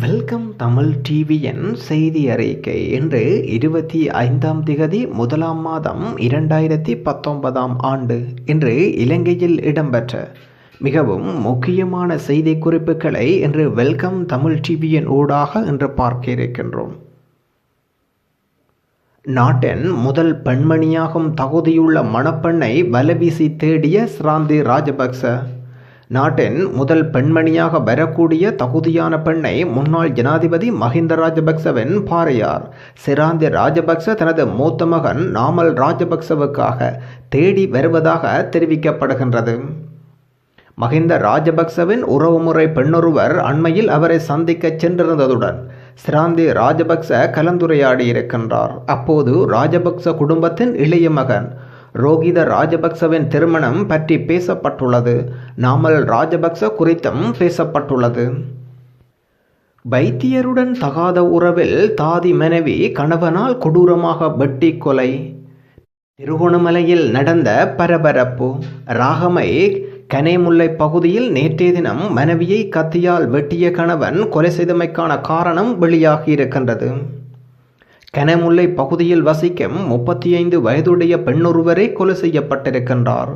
Welcome Tamil டிவியின் செய்தி அறிக்கை இன்று இருபத்தி ஐந்தாம் திகதி முதலாம் மாதம் இரண்டாயிரத்தி பத்தொன்பதாம் ஆண்டு இன்று இலங்கையில் இடம்பெற்ற. மிகவும் முக்கியமான செய்தி குறிப்புகளை இன்று வெல்கம் தமிழ் டிவியின் ஊடாக இன்று பார்க்க இருக்கின்றோம் நாட்டின் முதல் பெண்மணியாகும் தகுதியுள்ள மணப்பெண்ணை வலவீசி தேடிய சிராந்தி ராஜபக்ச. நாட்டின் முதல் பெண்மணியாக வரக்கூடிய தகுதியான பெண்ணை முன்னாள் ஜனாதிபதி மஹிந்த ராஜபக்சவின் பாறையார். சிராந்தி ராஜபக்ச தனது மூத்த மகன் நாமல் ராஜபக்சவுக்காக தேடி வருவதாக தெரிவிக்கப்படுகின்றது. மஹிந்த ராஜபக்சவின் உறவுமுறை பெண்ணொருவர் அண்மையில் அவரை சந்திக்க சென்றிருந்ததுடன் சிராந்தி ராஜபக்ச கலந்துரையாடியிருக்கின்றார். அப்போது ராஜபக்ச குடும்பத்தின் இளைய மகன் ரோகித ராஜபக்சவின் திருமணம் பற்றி பேசப்பட்டுள்ளது. நாமல் ராஜபக்ச குறித்தும் பேசப்பட்டுள்ளது. வைத்தியருடன் தகாத உறவில் தாதி மனைவி கணவனால் கொடூரமாக வெட்டி கொலை. திருகோணமலையில் நடந்த பரபரப்பு. ராகமை கனேமுல்லை பகுதியில் நேற்றைய தினம் மனைவியை கத்தியால் வெட்டிய கணவன் கொலை செய்தமைக்கான காரணம் வெளியாகியிருக்கின்றது. கனமுல்லை பகுதியில் வசிக்கும் முப்பத்தி ஐந்து வயதுடைய பெண்ணொருவரே கொலை செய்யப்பட்டிருக்கின்றார்.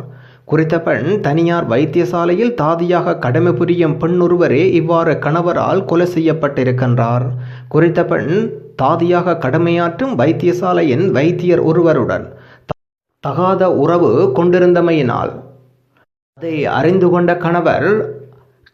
குறித்த பெண் தனியார் வைத்தியசாலையில் தாதியாக கடமை புரியும் பெண்ணொருவரே இவ்வாறு கணவரால் கொலை செய்யப்பட்டிருக்கின்றார். குறித்த பெண் தாதியாக கடமையாற்றும் வைத்தியசாலையின் வைத்தியர் ஒருவருடன் தகாத உறவு கொண்டிருந்தமையினால் அதை அறிந்து கொண்ட கணவர்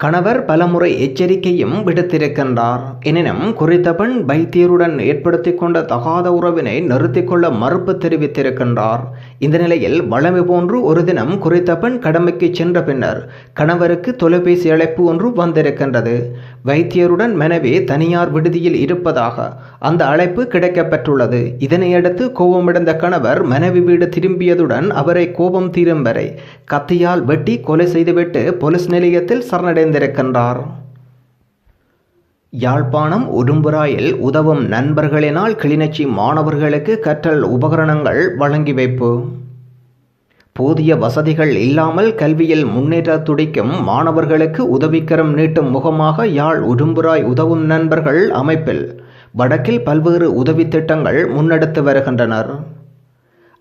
கணவர் பலமுறை எச்சரிக்கையும் விடுத்திருக்கின்றார். எனினும் குறித்த பெண் வைத்தியருடன் ஏற்படுத்தி கொண்ட தகாத உறவினை நிறுத்திக்கொள்ள மறுப்பு தெரிவித்திருக்கின்றார். இந்த நிலையில் வளமை போன்று ஒரு தினம் குறித்த பெண் கடமைக்கு சென்ற பின்னர் கணவருக்கு தொலைபேசி அழைப்பு ஒன்று வந்திருக்கின்றது. வைத்தியருடன் மனைவி தனியார் விடுதியில் இருப்பதாக அந்த அழைப்பு கிடைக்கப்பெற்றுள்ளது. இதனையடுத்து கோபமடைந்த கணவர் மனைவி வீடு திரும்பியதுடன் அவரை கோபம் தீரும் வரை கத்தியால் வெட்டி கொலை செய்துவிட்டு போலீஸ் நிலையத்தில் சரணடைந்திருக்கின்றார். யாழ்ப்பாணம் உடும்புராயில் உதவும் நண்பர்களினால் கிளிநொச்சி மாணவர்களுக்கு கற்றல் உபகரணங்கள் வழங்கி வைப்பு. போதிய வசதிகள் இல்லாமல் கல்வியில் முன்னேற்ற துடிக்கும் மாணவர்களுக்கு உதவிக்கரம் நீட்டும் முகமாக யாழ் உடும்புராய் உதவும் நண்பர்கள் அமைப்பில். வடக்கில் பல்வேறு உதவி திட்டங்கள் முன்னெடுத்து வருகின்றனர்.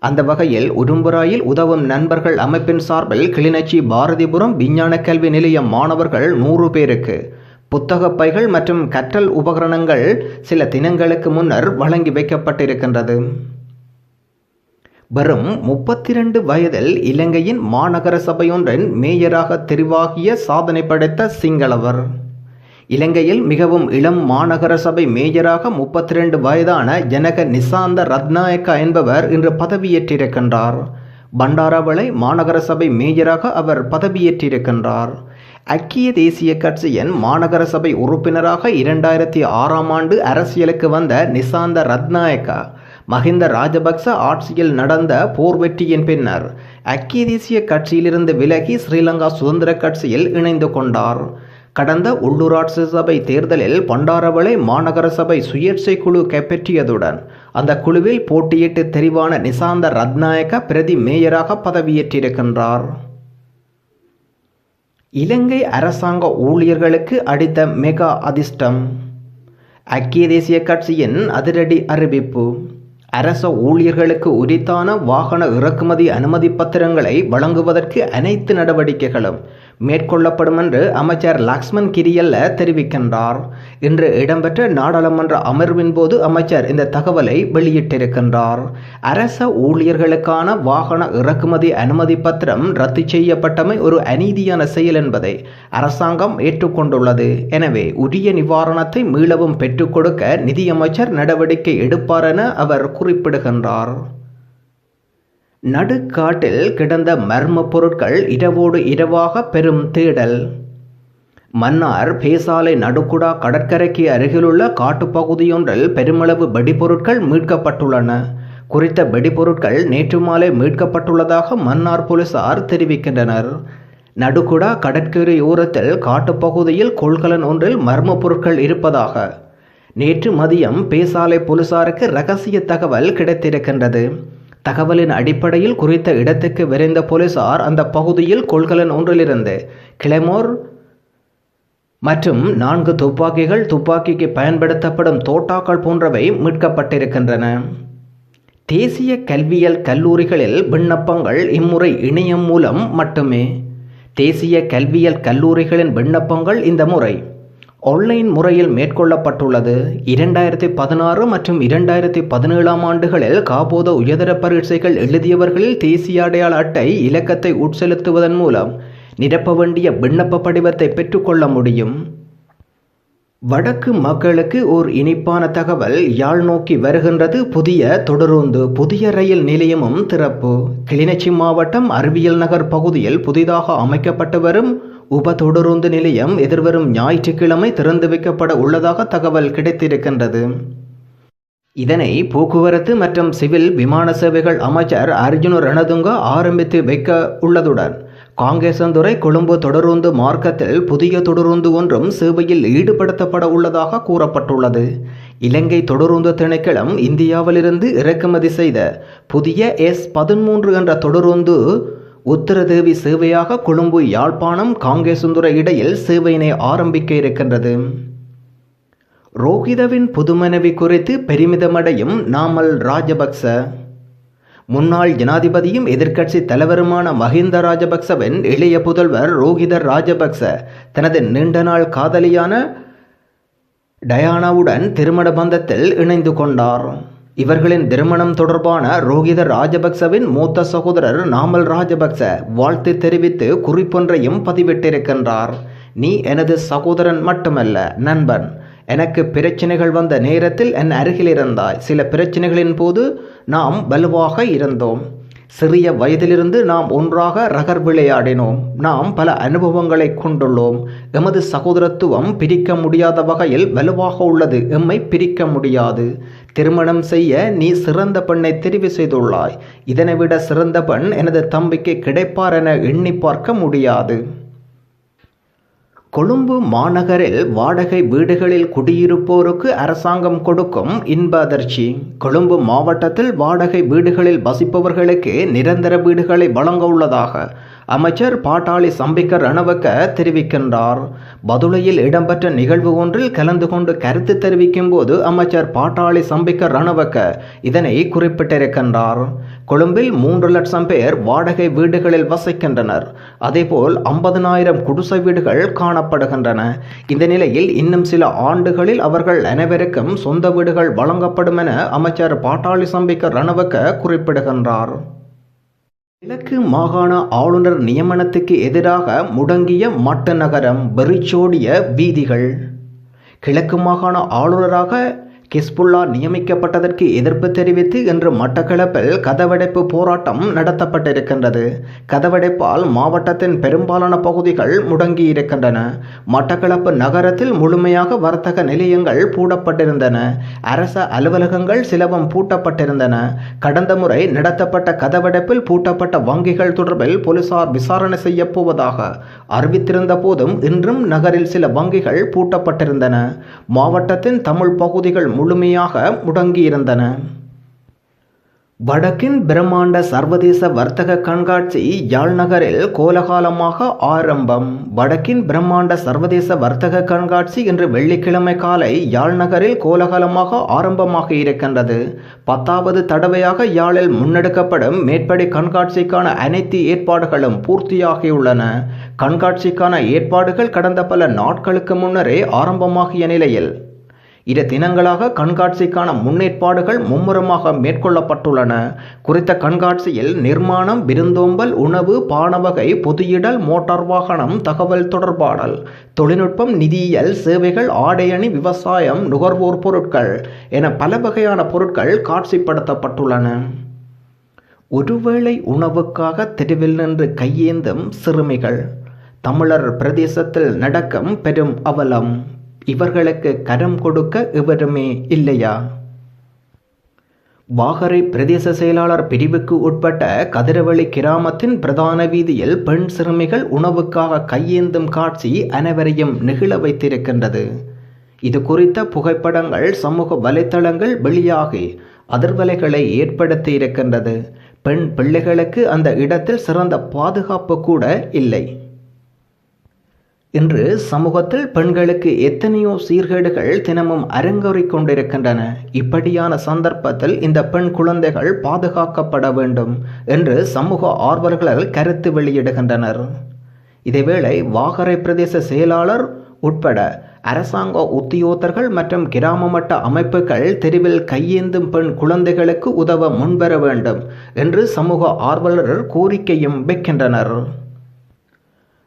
அந்த வகையில் உடும்புராயில் உதவும் நண்பர்கள் அமைப்பின் சார்பில் கிளிநொச்சி பாரதிபுரம் விஞ்ஞான கல்வி நிலையம் மாணவர்கள் நூறு பேருக்கு. புத்தக பைகள் மற்றும் கற்றல் உபகரணங்கள் சில தினங்களுக்கு முன்னர் வழங்கி வைக்கப்பட்டிருக்கின்றது. வரும் முப்பத்தி ரெண்டு வயதில் இலங்கையின் மாநகர சபையொன்றின் மேயராக தெரிவாகிய சாதனை படைத்த சிங்களவர். இலங்கையில் மிகவும் இளம் மாநகர சபை மேயராக முப்பத்தி ரெண்டு வயதான ஜனக நிசாந்த ரத்நாயக்கா என்பவர் இன்று பதவியேற்றிருக்கின்றார். பண்டாராவளை மாநகர சபை மேயராக அவர் பதவியேற்றிருக்கின்றார். ஐக்கிய தேசிய கட்சியின் மாநகர சபை உறுப்பினராக இரண்டாயிரத்தி ஆறாம் ஆண்டு அரசியலுக்கு வந்த நிசாந்த ரத்நாயக்கா மஹிந்த ராஜபக்ச ஆட்சியில் நடந்த போர் வெற்றியின் பின்னர் ஐக்கிய தேசிய கட்சியிலிருந்து விலகி ஸ்ரீலங்கா சுதந்திர கட்சியில் இணைந்து கொண்டார். கடந்த உள்ளூராட்சி சபை தேர்தலில் பண்டாரவளை மாநகர சபை சுயேட்சை குழு கைப்பற்றியதுடன் அந்த குழுவில் போட்டியிட்டு தெரிவான நிசாந்த ரத்நாயக பிரதி மேயராக பதவியேற்றிருக்கின்றார். இலங்கை அரசாங்க ஊழியர்களுக்கு அடித்த மெகா அதிர்ஷ்டம். ஐக்கிய தேசிய கட்சியின் அதிரடி அறிவிப்பு. அரச ஊழியர்களுக்கு உரித்தான வாகன இறக்குமதி அனுமதி பத்திரங்களை வழங்குவதற்கு அனைத்து நடவடிக்கைகளும் மேற்கொள்ளப்படும் என்று அமைச்சர் லக்ஷ்மண் கிரியல்ல தெரிவிக்கின்றார். இன்று இடம்பெற்ற நாடாளுமன்ற அமர்வின் போது அமைச்சர் இந்த தகவலை வெளியிட்டிருக்கின்றார். அரச ஊழியர்களுக்கான வாகன இறக்குமதி அனுமதி பத்திரம் ரத்து செய்யப்பட்டமை ஒரு அநீதியான செயல் என்பதை அரசாங்கம் ஏற்றுக்கொண்டுள்ளது. எனவே உரிய நிவாரணத்தை மீளவும் பெற்றுக் கொடுக்க நிதியமைச்சர் நடவடிக்கை எடுப்பார் என அவர் குறிப்பிடுகின்றார். நடுக்காட்டில் கிடந்த மர்ம பொருட்கள் இரவோடு இரவாக பெரும் தேடல். மன்னார் பேசாலை நடுக்குடா கடற்கரைக்கு அருகிலுள்ள காட்டுப்பகுதியொன்றில் பெருமளவு வெடிபொருட்கள் மீட்கப்பட்டுள்ளன. குறித்த வெடிபொருட்கள் நேற்று மாலை மீட்கப்பட்டுள்ளதாக மன்னார் போலீசார் தெரிவிக்கின்றனர். நடுக்குடா கடற்கரை ஓரத்தில் காட்டுப்பகுதியில் கொள்கலன் ஒன்றில் மர்ம பொருட்கள் இருப்பதாக. நேற்று மதியம் பேசாலை போலீசாருக்கு ரகசிய தகவல் கிடைத்திருக்கின்றது. தகவலின் அடிப்படையில் குறித்த இடத்துக்கு விரைந்த போலீசார் அந்த பகுதியில் கொள்கலன் ஒன்றிலிருந்து கிளமோர் மற்றும் நான்கு துப்பாக்கிகள் துப்பாக்கிக்கு பயன்படுத்தப்படும் தோட்டாக்கள் போன்றவை மீட்கப்பட்டிருக்கின்றன. தேசிய கல்வியல் கல்லூரிகளில் விண்ணப்பங்கள் இம்முறை இணையம் மூலம் மட்டுமே. தேசிய கல்வியல் கல்லூரிகளின் விண்ணப்பங்கள் இந்த முறை. ஆன்லைன் முறையில் மேற்கொள்ளப்பட்டுள்ளது. இரண்டாயிரத்தி பதினாறு மற்றும் இரண்டாயிரத்தி பதினேழாம் ஆண்டுகளில் காபோத உயர்தர பரீட்சைகள் எழுதியவர்களில் தேசிய அடையாள அட்டை இலக்கத்தை உட்செலுத்துவதன் மூலம் நிரப்ப வேண்டிய விண்ணப்ப படிவத்தை பெற்றுக்கொள்ள முடியும். வடக்கு மக்களுக்கு ஓர் இனிப்பான தகவல் யாழ் நோக்கி வருகின்றது புதிய தொடருந்து புதிய ரயில் நிலையமும் திறப்பு. கிளிநொச்சி மாவட்டம் அறிவியல் நகர் பகுதியில் புதிதாக அமைக்கப்பட்டு வரும் உப தொடருந்து நிலையம் எதிர்வரும் ஞாயிற்றுக்கிழமை திறந்து வைக்கப்பட உள்ளதாக தகவல் கிடைத்திருக்கின்றது. இதனை போக்குவரத்து மற்றும் சிவில் விமான சேவைகள் அமைச்சர் அர்ஜுன் ரணதுங்க ஆரம்பித்து வைக்க உள்ளதுடன் காங்கேசந்துறை கொழும்பு தொடருந்து மார்க்கத்தில் புதிய தொடருந்து ஒன்றும் சேவையில் ஈடுபடுத்தப்பட உள்ளதாக கூறப்பட்டுள்ளது. இலங்கை தொடருந்து திணைக்களம் இந்தியாவிலிருந்து இறக்குமதி செய்த புதிய எஸ் பதிமூன்று என்ற தொடருந்து உத்தரதேவி சேவையாக கொழும்பு யாழ்ப்பாணம் காங்கேசந்துறை இடையில் சேவையினை ஆரம்பிக்க இருக்கின்றது. ரோஹிதவின் புதுமனைவி குறித்து பெருமிதமடையும் நாமல் ராஜபக்ச. முன்னாள் ஜனாதிபதியும் எதிர்க்கட்சி தலைவருமான மஹிந்த ராஜபக்சவின் இளைய புதல்வர் ரோஹிதர் ராஜபக்ச தனது நீண்ட நாள் காதலியான டயானாவுடன் திருமண பந்தத்தில் இணைந்து கொண்டார். இவர்களின் திருமணம் தொடர்பான ரோஹித ராஜபக்சவின் மூத்த சகோதரர் நாமல் ராஜபக்ச வாழ்த்து தெரிவித்து குறிப்பொன்றையும் பதிவிட்டிருக்கின்றார். நீ எனது சகோதரன் மட்டுமல்ல நண்பன். எனக்கு பிரச்சனைகள் வந்த நேரத்தில் என் அருகில் இருந்தாய். சில பிரச்சனைகளின் போது நாம் வலுவாக இருந்தோம். சிறிய வயதிலிருந்து நாம் ஒன்றாக ரகர் விளையாடினோம். நாம் பல அனுபவங்களை கொண்டுள்ளோம். எமது சகோதரத்துவம் பிரிக்க முடியாத வகையில் வலுவாக உள்ளது. எம்மை பிரிக்க முடியாது. திருமணம் செய்ய நீ சிறந்த பெண்ணை தெரிவு செய்துள்ளாய். இதனை விட சிறந்த பெண் எனது தம்பிக்கு கிடைப்பார் என எண்ணி பார்க்க முடியாது. கொழும்பு மாநகரில் வாடகை வீடுகளில் குடியிருப்போருக்கு அரசாங்கம் கொடுக்கும் இன்ப அதிர்ச்சி. கொழும்பு மாவட்டத்தில் வாடகை வீடுகளில் வசிப்பவர்களுக்கு நிரந்தர வீடுகளை வழங்க உள்ளதாக அமைச்சர் பாட்டாளி சம்பிக்க ரணவக்க தெரிவிக்கின்றார். பதுளையில் இடம்பெற்ற நிகழ்வு ஒன்றில் கலந்து கொண்டு கருத்து தெரிவிக்கும் போது அமைச்சர் பாட்டாளி சம்பிக்க ரணவக்க இதனை குறிப்பிட்டிருக்கின்றார். கொழும்பில் மூன்று லட்சம் பேர் வாடகை வீடுகளில் வசிக்கின்றனர். அதேபோல் ஐம்பதனாயிரம் குடிசை வீடுகள் காணப்படுகின்றன. இந்த நிலையில் இன்னும் சில ஆண்டுகளில் அவர்கள் அனைவருக்கும் சொந்த வீடுகள் வழங்கப்படும் என அமைச்சர் பாட்டாளி சம்பிக்க ரணவக்க குறிப்பிடுகின்றார். கிழக்கு மாகாண ஆளுநர் நியமனத்துக்கு எதிராக முடங்கிய மட்ட நகரம் வெறிச்சோடிய வீதிகள். கிழக்கு மாகாண ஆளுநராக கிஸ்புல்லா நியமிக்கப்பட்டதற்கு எதிர்ப்பு தெரிவித்து இன்று மட்டக்களப்பில் கதவடைப்பு போராட்டம் நடத்தப்பட்டிருக்கின்றது. கதவடைப்பால் மாவட்டத்தின் பெரும்பாலான பகுதிகள் முடங்கி இருக்கின்றன மட்டக்களப்பு நகரத்தில் முழுமையாக வர்த்தக நிலையங்கள் பூடப்பட்டிருந்தன. அரச அலுவலகங்கள் சிலவும் பூட்டப்பட்டிருந்தன. கடந்த முறை நடத்தப்பட்ட கதவடைப்பில் பூட்டப்பட்ட வங்கிகள் தொடர்பில் போலீசார் விசாரணை செய்யப்போவதாக அறிவித்திருந்த போதும் இன்றும் நகரில் சில வங்கிகள் பூட்டப்பட்டிருந்தன. மாவட்டத்தின் தமிழ் பகுதிகள் முழுமையாக முடங்கியிருந்தன. வடக்கின் பிரம்மாண்ட சர்வதேச வர்த்தக கண்காட்சி யாழ் நகரில் கோலகாலமாக ஆரம்பம். வடக்கின் பிரம்மாண்ட சர்வதேச வர்த்தக கண்காட்சி இன்று வெள்ளிக்கிழமை காலை யாழ் நகரில் கோலகாலமாக ஆரம்பமாக இருக்கின்றது. பத்தாவது தடவையாக யாழில் முன்னெடுக்கப்படும் மேற்படி கண்காட்சிக்கான அனைத்து ஏற்பாடுகளும் பூர்த்தியாகியுள்ளன. கண்காட்சிக்கான ஏற்பாடுகள் கடந்த பல நாட்களுக்கு முன்னரே ஆரம்பமாகிய நிலையில். இரு தினங்களாக கண்காட்சிக்கான முன்னேற்பாடுகள் மும்முரமாக மேற்கொள்ளப்பட்டுள்ளன. குறித்த கண்காட்சியில் நிர்மாணம் விருந்தோம்பல் உணவு பானவகை பொதுயிடல் மோட்டார் வாகனம் தகவல் தொடர்பாடல் தொழில்நுட்பம் நிதியியல் சேவைகள் ஆடையணி விவசாயம் நுகர்வோர் பொருட்கள் என பல வகையான பொருட்கள் காட்சிப்படுத்தப்பட்டுள்ளன. ஒருவேளை உணவுக்காக தெருவில் நின்று கையேந்தும் சிறுமிகள். தமிழர் பிரதேசத்தில் நடக்கும் பெரும் அவலம். இவர்களுக்கு கரம் கொடுக்க எவருமே இல்லையா? வாகரை பிரதேச செயலாளர் பிரிவுக்கு உட்பட்ட கதிரவழி கிராமத்தின் பிரதான வீதியில் பெண் சிறுமிகள் உணவுக்காக கையேந்தும் காட்சி அனைவரையும் நெகிழ வைத்திருக்கின்றது. இது குறித்த புகைப்படங்கள் சமூக வலைத்தளங்கள் வெளியாகி அதிர்வலைகளை ஏற்படுத்தி இருக்கின்றது பெண் பிள்ளைகளுக்கு அந்த இடத்தில் சிறந்த பாதுகாப்பு கூட இல்லை. இன்று சமூகத்தில் பெண்களுக்கு எத்தனையோ சீர்கேடுகள் தினமும் அரங்கேறிக் கொண்டிருக்கின்றன. இப்படியான சந்தர்ப்பத்தில் இந்த பெண் குழந்தைகள் பாதுகாக்கப்பட வேண்டும் என்று சமூக ஆர்வலர்கள் கருத்து வெளியிடுகின்றனர். இதேவேளை வாகரை பிரதேச செயலாளர் உட்பட அரசாங்க உத்தியோகத்தர்கள் மற்றும் கிராம மட்ட அமைப்புகள் தெருவில் கையேந்தும் பெண் குழந்தைகளுக்கு உதவ முன்வர வேண்டும் என்று சமூக ஆர்வலர்கள் கோரிக்கையும் வைக்கின்றனர்.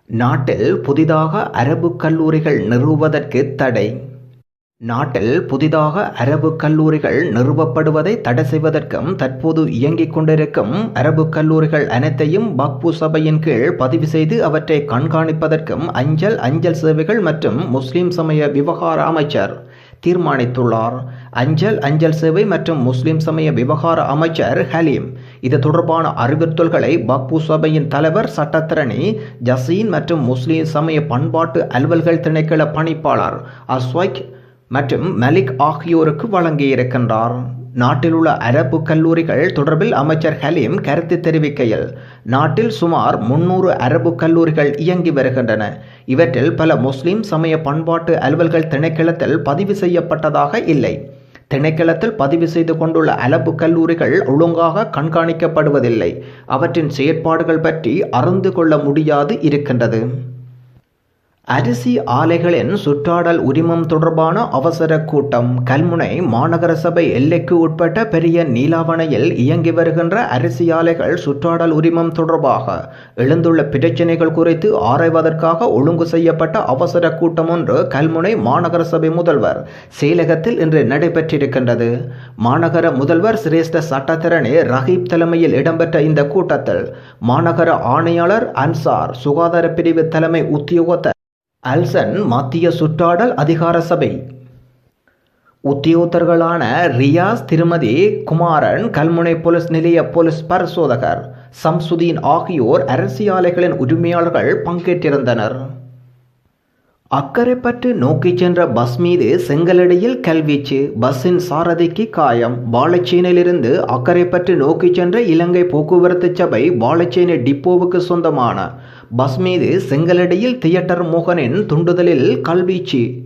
நாட்டில் புதிதாக அரபு கல்லூரிகள் நிறுவுவதற்கு தடை. நாட்டில் புதிதாக அரபு கல்லூரிகள் நிறுவப்படுவதை தடை செய்வதற்கும் தற்போது இயங்கிக் கொண்டிருக்கும் அரபு கல்லூரிகள் அனைத்தையும் பக்பு சபையின் கீழ் பதிவு செய்து அவற்றை கண்காணிப்பதற்கும் அஞ்சல் அஞ்சல் சேவைகள் மற்றும் முஸ்லிம் சமய விவகார அமைச்சர் தீர்மானித்துள்ளார். அஞ்சல் அஞ்சல் சேவை மற்றும் முஸ்லிம் சமய விவகார அமைச்சர் ஹலீம் இது தொடர்பான அறிவுறுத்தல்களை பக்பு சபையின் தலைவர் சட்டத்திரணி ஜசீன் மற்றும் முஸ்லிம் சமய பண்பாட்டு அலுவல்கள் திணைக்கள பணிப்பாளர் அஸ்வைக் மற்றும் மலிக் ஆகியோருக்கு வழங்கியிருக்கின்றார். நாட்டில் உள்ள அரபு கல்லூரிகள் தொடர்பில் அமைச்சர் ஹலீம் கருத்து தெரிவிக்கையில் நாட்டில் சுமார் முன்னூறு அரபு கல்லூரிகள் இயங்கி வருகின்றன. இவற்றில் பல முஸ்லிம் சமய பண்பாட்டு அலுவல்கள் திணைக்களத்தில் பதிவு செய்யப்பட்டதாக இல்லை. திணைக்களத்தில் பதிவு செய்து கொண்டுள்ள அலப்பு கல்லூரிகள் ஒழுங்காக கண்காணிக்கப்படுவதில்லை. அவற்றின் செயற்பாடுகள் பற்றி அறிந்து கொள்ள முடியாது இருக்கின்றது. அரிசி ஆலைகளின் சுற்றாடல் உரிமம் தொடர்பான அவசர கூட்டம் கல்முனை மாநகர சபை எல்லைக்கு உட்பட்ட பெரிய நீலாவணையில் இயங்கி வருகின்ற அரிசி ஆலைகள் சுற்றாடல் உரிமம் தொடர்பாக எழுந்துள்ள பிரச்சினைகள் குறித்து ஆராய்வதற்காக ஒழுங்கு செய்யப்பட்ட அவசர கூட்டம் ஒன்று கல்முனை மாநகர சபை முதல்வர் செயலகத்தில் இன்று நடைபெற்றிருக்கின்றது. மாநகர முதல்வர் சிரேஷ்ட சட்டத்திறனே ரஹீப் தலைமையில் இடம்பெற்ற இந்த கூட்டத்தில் மாநகர ஆணையாளர் அன்சார் சுகாதார பிரிவு தலைமை உத்தியோகத்தர் அல்சன் மத்திய சுற்றாடல் அதிகார சபை. உத்தியோகத்தர்களான ரியாஸ் திருமதி குமாரன் கல்முனை போலீஸ் நிலைய போலீஸ் பரிசோதகர் சம்சுதீன் ஆகியோர் அரசியலைகளின் உரிமையாளர்கள் பங்கேற்றிருந்தனர். அக்கரைப்பற்று நோக்கிச் சென்ற பஸ் மீது செங்கலடியில் கல்வீச்சு பஸ்ஸின் சாரதிக்கு காயம். வாழைச்சேனையிலிருந்து அக்கரைப்பற்று நோக்கிச் சென்ற இலங்கை போக்குவரத்து சபை வாழைச்சேனை டிப்போவுக்கு சொந்தமான பஸ் மீது செங்கலடியில் தியேட்டர் மோகனின் துண்டுதலில் கல்வீச்சு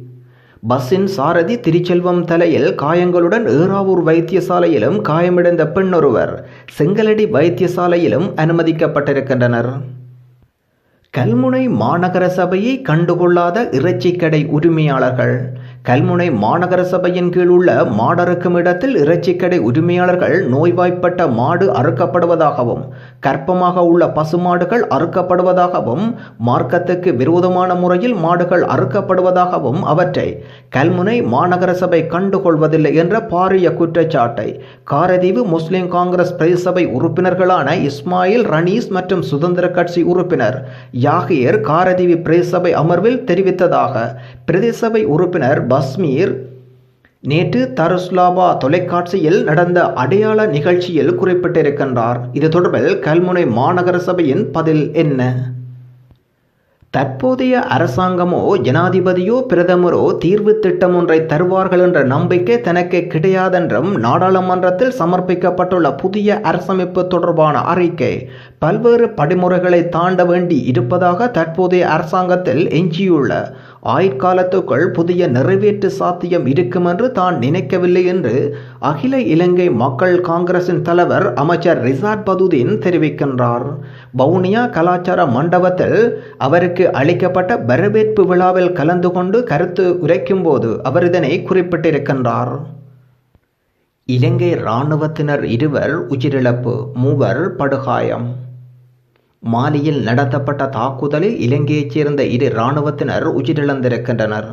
பஸ்ஸின் சாரதி திருச்செல்வம் தலையில் காயங்களுடன் ஏறாவூர் வைத்தியசாலையிலும் காயமடைந்த பெண்ணொருவர் செங்கலடி வைத்தியசாலையிலும் அனுமதிக்கப்பட்டிருக்கின்றனர். கல்முனை மாநகர சபையை கண்டுகொள்ளாத இறைச்சிக்கடை உரிமையாளர்கள் கல்முனை மாநகர சபையின் கீழ் உள்ள மாடறுக்கும் இடத்தில் இறைச்சிக்கடை உரிமையாளர்கள் நோய்வாய்ப்பட்ட மாடு அறுக்கப்படுவதாகவும் கற்பமாக உள்ள பசுமாடுகள் அறுக்கப்படுவதாகவும் மார்க்கத்துக்கு விரோதமான முறையில் மாடுகள் அறுக்கப்படுவதாகவும் அவற்றை கல்முனை மாநகர சபை கண்டுகொள்வதில்லை என்ற பாரிய குற்றச்சாட்டை காரதீவு முஸ்லிம் காங்கிரஸ் பிரதிசபை உறுப்பினர்களான இஸ்மாயில் ரனீஸ் மற்றும் சுதந்திர கட்சி உறுப்பினர் யாகியர் காரதீவி பிரதிசபை அமர்வில் தெரிவித்ததாக பிரதிசபை உறுப்பினர் பஸ்மீர். நேற்று தருஸ்லாபா தொலைக்காட்சியில் நடந்த அடையாள நிகழ்ச்சியில் குறிப்பிட்டிருக்கின்றார். இது தொடர்பில் கல்முனை மாநகர சபையின் பதில் என்ன? தற்போதைய அரசாங்கமோ ஜனாதிபதியோ பிரதமரோ தீர்வு திட்டம் ஒன்றை தருவார்கள் என்ற நம்பிக்கை தனக்கு கிடையாதென்றும் நாடாளுமன்றத்தில் சமர்ப்பிக்கப்பட்டுள்ள புதிய அரசமைப்பு தொடர்பான அறிக்கை பல்வேறு படிமுறைகளை தாண்ட வேண்டி இருப்பதாக தற்போதைய அரசாங்கத்தில் எஞ்சியுள்ள ஆயுட்காலத்துக்குள் புதிய நிறைவேற்று சாத்தியம் இருக்கும் என்று தான் நினைக்கவில்லை என்று அகில இலங்கை மக்கள் காங்கிரசின் தலைவர் அமைச்சர் ரிசாட் பதுதீன் தெரிவிக்கின்றார். வவுனியா கலாச்சார மண்டபத்தில் அவருக்கு அளிக்கப்பட்ட வரவேற்பு விழாவில் கலந்து கொண்டு கருத்து உரைக்கும்போது அவர் இதனை குறிப்பிட்டிருக்கின்றார். இலங்கை இராணுவத்தினர் இருவர் உயிரிழப்பு மூவர் படுகாயம். மாலியில் நடத்தப்பட்ட தாக்குதலில் இலங்கையைச் சேர்ந்த இரு இராணுவத்தினர் உயிரிழந்திருக்கின்றனர்.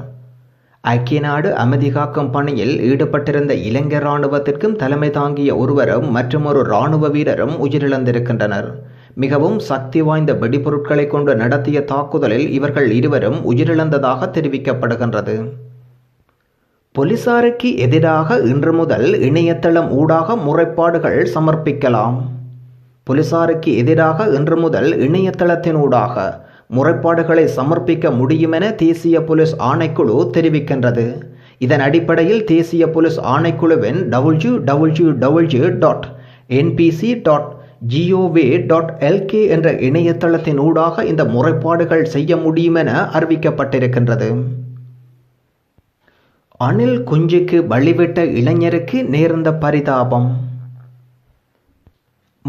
ஐக்கிய நாடு அமைதி காக்கும் பணியில் ஈடுபட்டிருந்த இலங்கை இராணுவத்திற்கும் தலைமை தாங்கிய ஒருவரும் மற்றொரு இராணுவ வீரரும் உயிரிழந்திருக்கின்றனர். மிகவும் சக்தி வாய்ந்த வெடிபொருட்களை கொண்டு நடத்திய தாக்குதலில் இவர்கள் இருவரும் உயிரிழந்ததாக தெரிவிக்கப்படுகின்றது. போலீசாருக்கு எதிராக இன்று முதல் இணையதளம் ஊடாக முறைப்பாடுகள் சமர்ப்பிக்கலாம். போலீசாருக்கு எதிராக இன்று முதல் இணையதளத்தினூடாக முறைப்பாடுகளை சமர்ப்பிக்க முடியும் என தேசிய போலீஸ் ஆணைக்குழு தெரிவிக்கின்றது. இதன் அடிப்படையில் தேசிய போலீஸ் ஆணைக்குழுவின் W W W dot NPC dot G O V dot LK என்ற இணையதளத்தின் ஊடாக இந்த முறைப்பாடுகள் செய்ய முடியும் என அறிவிக்கப்பட்டிருக்கின்றது. அணில் குஞ்சுக்கு வழிவிட்ட இளைஞருக்கு நேர்ந்த பரிதாபம்.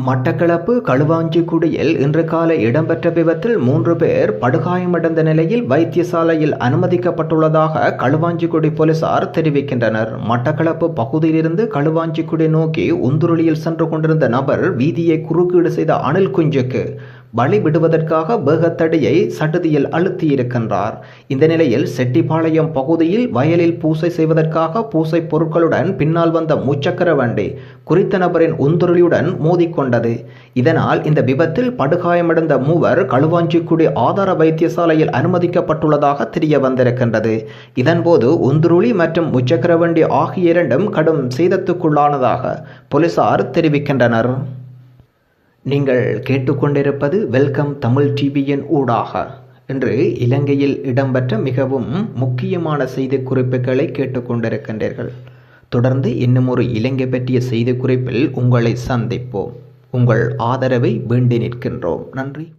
மட்டக்களப்பு களுவாஞ்சிக்குடியில் இன்று காலை இடம்பெற்ற விபத்தில் மூன்று பேர் படுகாயமடைந்த நிலையில் வைத்தியசாலையில் அனுமதிக்கப்பட்டுள்ளதாக களுவாஞ்சிக்குடி போலீசார் தெரிவிக்கின்றனர். மட்டக்களப்பு பகுதியிலிருந்து களுவாஞ்சிக்குடி நோக்கி உந்துருளியில் சென்று கொண்டிருந்த நபர் வீதியை குறுக்கீடு செய்த அணில் குஞ்சுக்கு வழி விடுவதற்காக வேகத்தடியை சடுதியில் அழுத்தியிருக்கின்றார். இந்த நிலையில் செட்டிப்பாளையம் பகுதியில் வயலில் பூசை செய்வதற்காக பூசை பொருட்களுடன் பின்னால் வந்த முச்சக்கர வண்டி குறித்த நபரின் உந்துருளியுடன் மோதிக்கொண்டது. இதனால் இந்த விபத்தில் படுகாயமடைந்த மூவர் களுவாஞ்சிக்குடி ஆதார வைத்தியசாலையில் அனுமதிக்கப்பட்டுள்ளதாக தெரிய வந்திருக்கின்றது இதன்போது உந்துருளி மற்றும் முச்சக்கர வண்டி ஆகிய இரண்டும் கடும் சேதத்துக்குள்ளானதாக போலீசார் தெரிவிக்கின்றனர். நீங்கள் கேட்டுக்கொண்டிருப்பது வெல்கம் தமிழ் டிவியின் ஊடாக. இன்று இலங்கையில் இடம்பெற்ற மிகவும் முக்கியமான செய்தி குறிப்புகளை கேட்டுக்கொண்டிருக்கின்றீர்கள். தொடர்ந்து இன்னும் ஒரு இலங்கை பற்றிய செய்தி குறிப்பில் உங்களை சந்திப்போம். உங்கள் ஆதரவை வேண்டி நிற்கின்றோம். நன்றி.